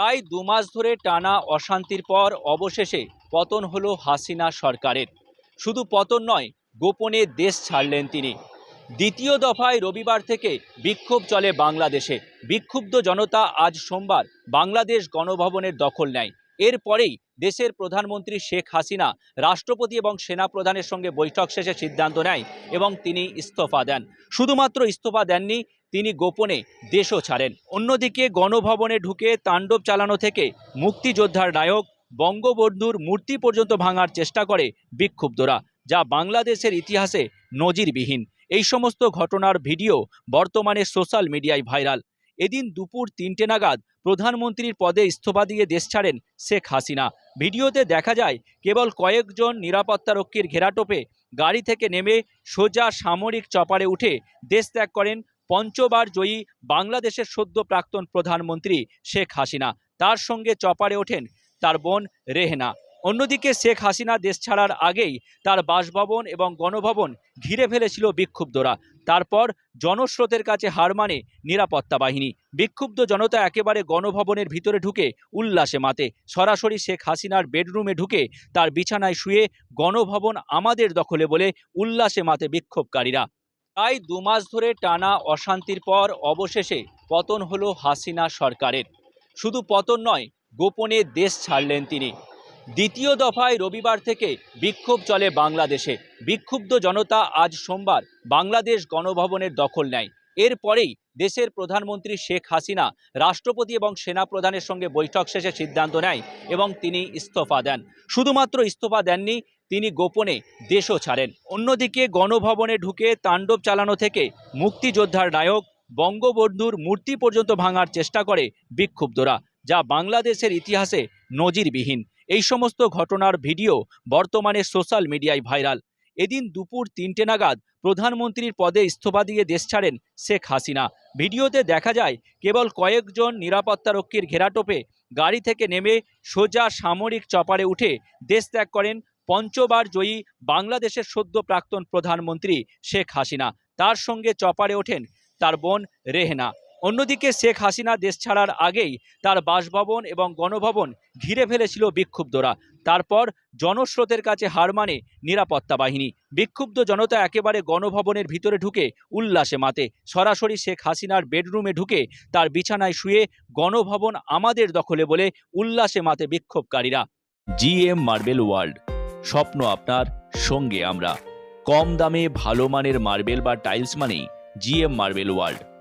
প্রায় দু মাস ধরে টানা অশান্তির পর অবশেষে পতন হলো হাসিনা সরকারের। শুধু পতন নয়, গোপনে দেশ ছাড়লেন তিনি। দ্বিতীয় দফায় রবিবার থেকে বিক্ষোভ চলে বাংলাদেশে। বিক্ষুব্ধ জনতা আজ সোমবার বাংলাদেশ গণভবনের দখল নেয়। এরপরেই দেশের প্রধানমন্ত্রী শেখ হাসিনা রাষ্ট্রপতি এবং সেনাপ্রধানের সঙ্গে বৈঠক শেষে সিদ্ধান্ত নেয় এবং তিনি ইস্তফা দেন। শুধুমাত্র ইস্তফা দেননি, তিনি গোপনে দেশও ছাড়েন। অন্যদিকে গণভবনে ঢুকে তাণ্ডব চালানো থেকে মুক্তিযোদ্ধার নায়ক বঙ্গবন্ধুর মূর্তি পর্যন্ত ভাঙার চেষ্টা করে বিক্ষুব্ধরা, যা বাংলাদেশের ইতিহাসে নজিরবিহীন। এই সমস্ত ঘটনার ভিডিও বর্তমানে সোশ্যাল মিডিয়ায় ভাইরাল। এদিন দুপুর তিনটে নাগাদ প্রধানমন্ত্রীর পদে ইস্তফা দিয়ে দেশ ছাড়েন শেখ হাসিনা। ভিডিওতে দেখা যায়, কেবল কয়েকজন নিরাপত্তারক্ষীর ঘেরাটোপে গাড়ি থেকে নেমে সোজা সামরিক চপারে উঠে দেশ ত্যাগ করেন পঞ্চবার জয়ী বাংলাদেশের সদ্য প্রাক্তন প্রধানমন্ত্রী শেখ হাসিনা। তার সঙ্গে চপারে ওঠেন তার বোন রেহনা। অন্যদিকে শেখ হাসিনা দেশ ছাড়ার আগেই তার বাসভবন এবং গণভবন ঘিরে ফেলেছিল বিক্ষুব্ধরা। তারপর জনস্রোতের কাছে হার মানে নিরাপত্তা বাহিনী। বিক্ষুব্ধ জনতা একেবারে গণভবনের ভিতরে ঢুকে উল্লাসে মাতে। সরাসরি শেখ হাসিনার বেডরুমে ঢুকে তার বিছানায় শুয়ে গণভবন আমাদের দখলে বলে উল্লাসে মাতে বিক্ষোভকারীরা। প্রায় দু মাস ধরে টানা অশান্তির পর অবশেষে পতন হলো হাসিনা সরকারের। শুধু পতন নয়, গোপনে দেশ ছাড়লেন তিনি। দ্বিতীয় দফায় রবিবার থেকে বিক্ষোভ চলে বাংলাদেশে। বিক্ষুব্ধ জনতা আজ সোমবার বাংলাদেশ গণভবনের দখল নেয়। এরপরেই দেশের প্রধানমন্ত্রী শেখ হাসিনা, রাষ্ট্রপতি এবং সেনা প্রধানের সঙ্গে বৈঠক শেষে সিদ্ধান্ত নেয় এবং তিনি ইস্তফা দেন। শুধুমাত্র ইস্তফা দেননি, তিনি গোপনে দেশও ছাড়েন। অন্যদিকে গণভবনে ঢুকে তাণ্ডব চালানো থেকে মুক্তিযোদ্ধার নায়ক বঙ্গবন্ধুর মূর্তি পর্যন্ত ভাঙার চেষ্টা করে বিক্ষুব্ধরা, যা বাংলাদেশের ইতিহাসে নজিরবিহীন। এই সমস্ত ঘটনার ভিডিও বর্তমানে সোশ্যাল মিডিয়ায় ভাইরাল। এদিন দুপুর তিনটে নাগাদ প্রধানমন্ত্রীর পদে ইস্তফা দিয়ে দেশ ছাড়েন শেখ হাসিনা। ভিডিওতে দেখা যায়, কেবল কয়েকজন নিরাপত্তারক্ষীর ঘেরাটোপে গাড়ি থেকে নেমে সোজা সামরিক চপারে উঠে দেশ ত্যাগ করেন পঞ্চবার জয়ী বাংলাদেশের সদ্য প্রাক্তন প্রধানমন্ত্রী শেখ হাসিনা। তার সঙ্গে চপারে ওঠেন তার বোন রেহনা। অন্যদিকে শেখ হাসিনা দেশ ছাড়ার আগেই তার বাসভবন এবং গণভবন ঘিরে ফেলেছিল বিক্ষুব্ধরা। তারপর জনস্রোতের কাছে হার মানে নিরাপত্তা বাহিনী। বিক্ষুব্ধ জনতা একেবারে গণভবনের ভিতরে ঢুকে উল্লাসে মাতে। সরাসরি শেখ হাসিনার বেডরুমে ঢুকে তার বিছানায় শুয়ে গণভবন আমাদের দখলে বলে উল্লাসে মাতে বিক্ষোভকারীরা। G M marble world. স্বপ্ন আপনার, সঙ্গে আমরা। কম দামে ভালো মানের মার্বেল বা টাইলস মানেই জি এম মার্বেল ওয়ার্ল্ড।